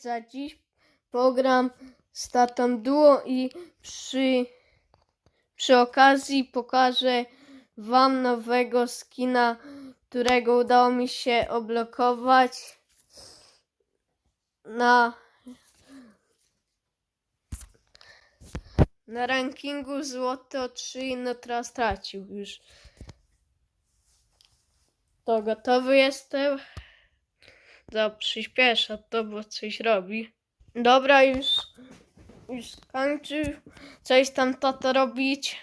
Za dziś program z tatą duo i przy, przy okazji pokażę wam nowego skina, którego udało mi się oblokować na na rankingu złoto 3 no teraz stracił już. To gotowy jestem. To przyspiesza to, bo coś robi. Dobra, już, już skończył. Coś tam tata robić.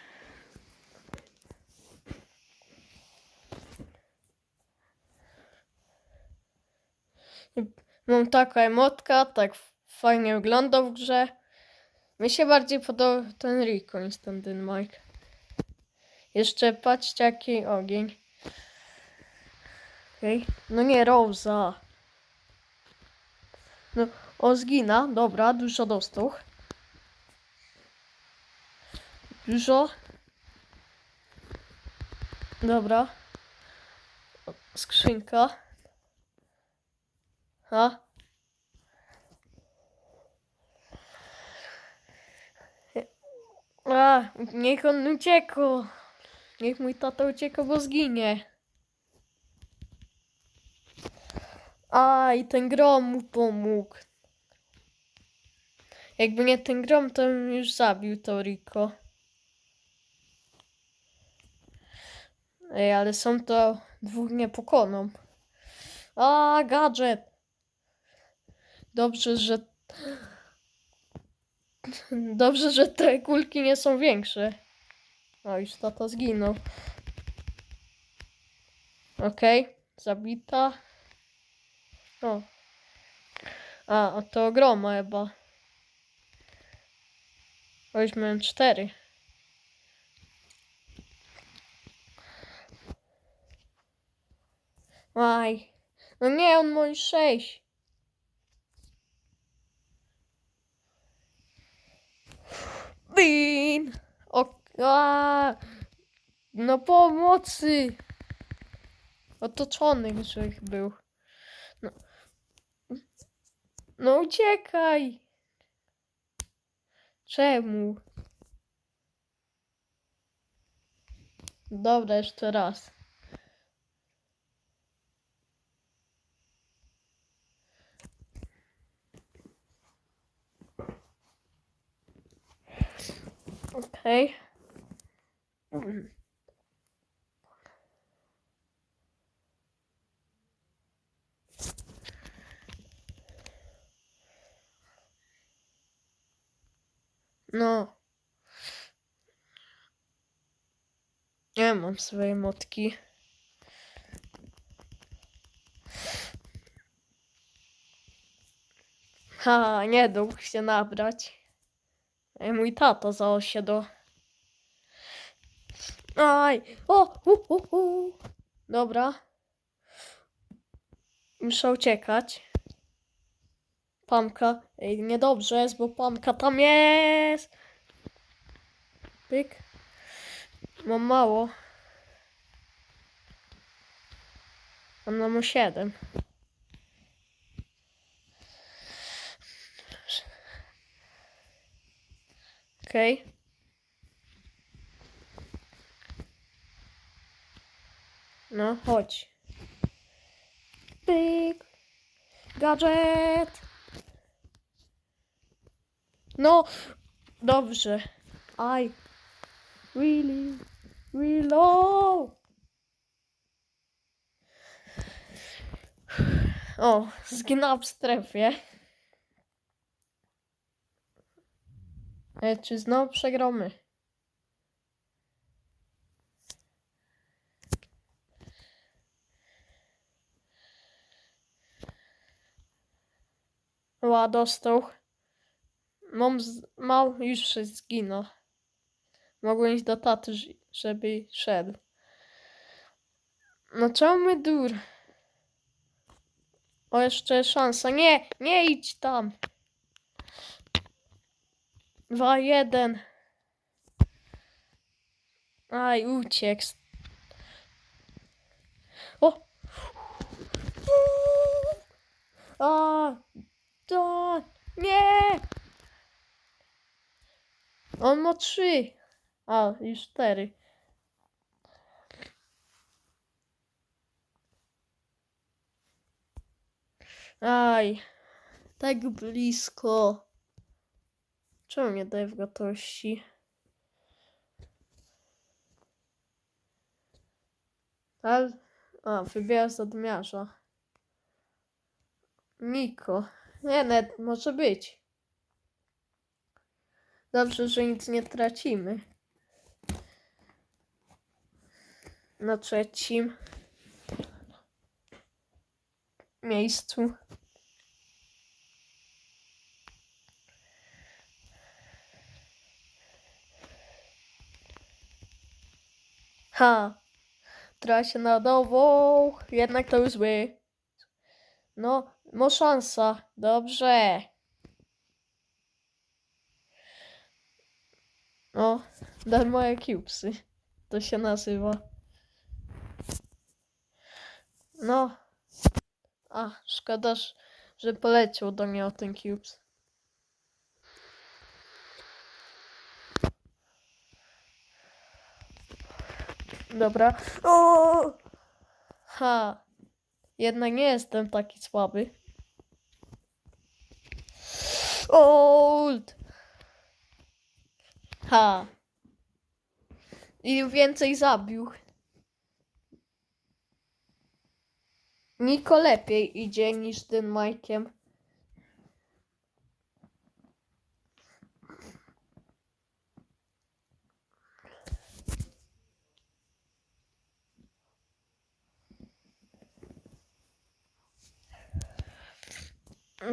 Mam taka emotka, tak fajnie wygląda w grze. Mi się bardziej podoba ten Rico niż ten Dynamite. Jeszcze patrzcie jaki ogień. Okej. No nie, Rosa. No, o zgina. Dobra, dużo dostał. Dużo. Dobra. Skrzynka. Ha. A, niech on uciekł. Niech mój tata ucieka, bo zginie. A, i ten grom mu pomógł. Jakby nie ten grom, to bym już zabił to Rico. Ej, ale są to dwóch nie. A, gadżet. Dobrze, że... Dobrze, że te kulki nie są większe. O, już tata zginął. Okej, zabita. O. A, to ogroma chyba. O, już miałem cztery. Aj. No nie, on ma sześć. Bin! O, a, no pomocy! Otoczony był. No, uciekaj! Czemu? Dobra, jeszcze raz. Okej. No. Nie mam swojej motki. Ha, nie dał się nabrać. Mój tato za do. Aj! O! U. Dobra. Muszę uciekać. Pamka. Ej, niedobrze jest, bo pamka tam jest. Pyk. Mam mało. Ona ma siedem. Okej. No, chodź. Pyk. Gadżet. No, dobrze. I really, really low. O, zginęła w strefie. E, czy znowu przegramy? Ła, dostał. Mam, z... mam już się zginął. Mogłem iść do taty, żeby szedł. No czemu my dur? O, jeszcze szansa. Nie, nie idź tam. Dwa, jeden. Aj, uciekł. O! A! To nie! On ma trzy. A, już cztery. Aj, tak blisko. Czemu nie daje w gotowości? Ale... A, wybiera zadmiarza. Niko. Nie, net może być. Dobrze, że nic nie tracimy. Na trzecim miejscu. Ha! Trasie na nową. Jednak to już zły. No, ma szansa. Dobrze. No, daj moje cubesy. To się nazywa. No. A, szkoda, że poleciał do mnie o ten cubes. Dobra. O! Ha. Jednak nie jestem taki słaby. Ha. I więcej zabił. Niko lepiej idzie niż ten Majkiem.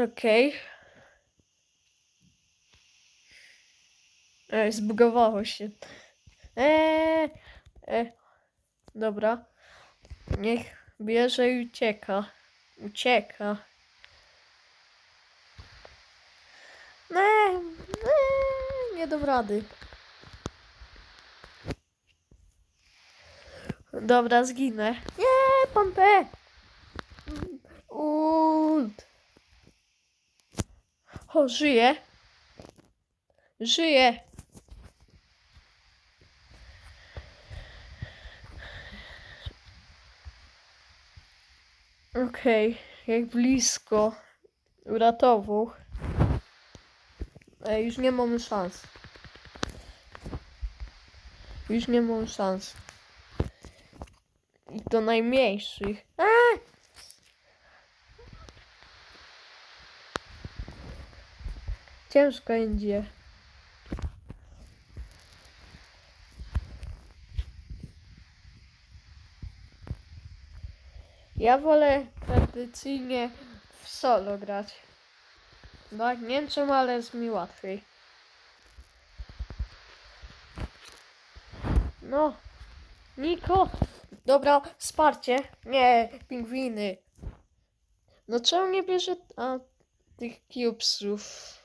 Okej. Ej, zbugowało się. Eee, e, dobra. Niech bierze i ucieka. Ucieka. Nie, nie, nie dam rady. Dobra, zginę. Nie, pan P. Ult. O, żyje. Żyje. Okej, jak blisko. Uratował. Ej, już nie mamy szans. Już nie mam szans. I to najmniejszych. A! Ciężko będzie. Ja wolę tradycyjnie w solo grać. Tak, nie wiem ale jest mi łatwiej. No. Niko. Dobra, wsparcie. Nie, pingwiny. No czemu nie bierze a, tych cubesów?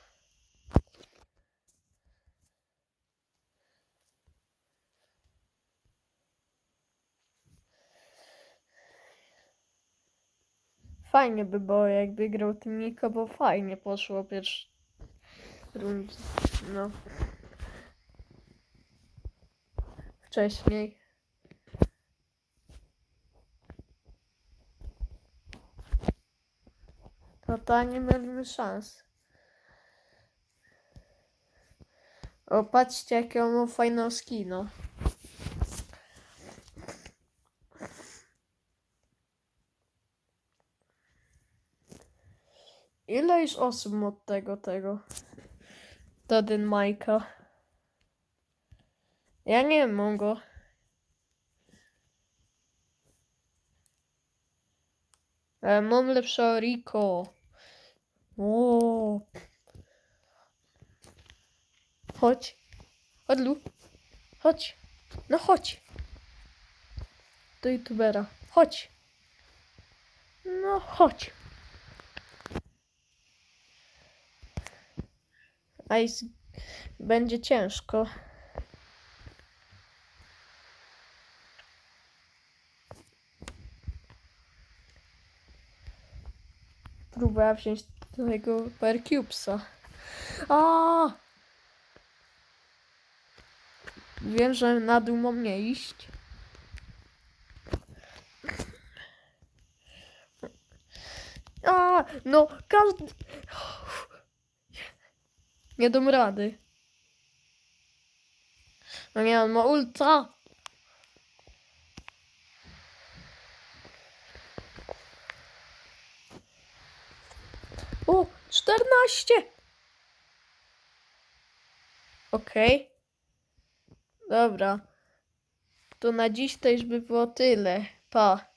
Fajnie by było, jakby grał tym Niko, bo fajnie poszło pierwszy rund. No. Wcześniej. No to nie mieliśmy szans. O, patrzcie, jakie on ma fajną skino. Ile już osób od tego, tego? Do ten Majka. Ja nie mam go. Ale mam lepsze Rico. O. Chodź. Chodź, Lu. Chodź. No chodź. Do youtubera. Chodź. No chodź. A będzie ciężko. Próbuję wziąć tego Percubesa. A! Wiem, że na dół mam nie iść. A, no każdy... Nie dam rady. No nie, on ma ultra. O, 14! Okej. Dobra. To na dziś to już by było tyle. Pa.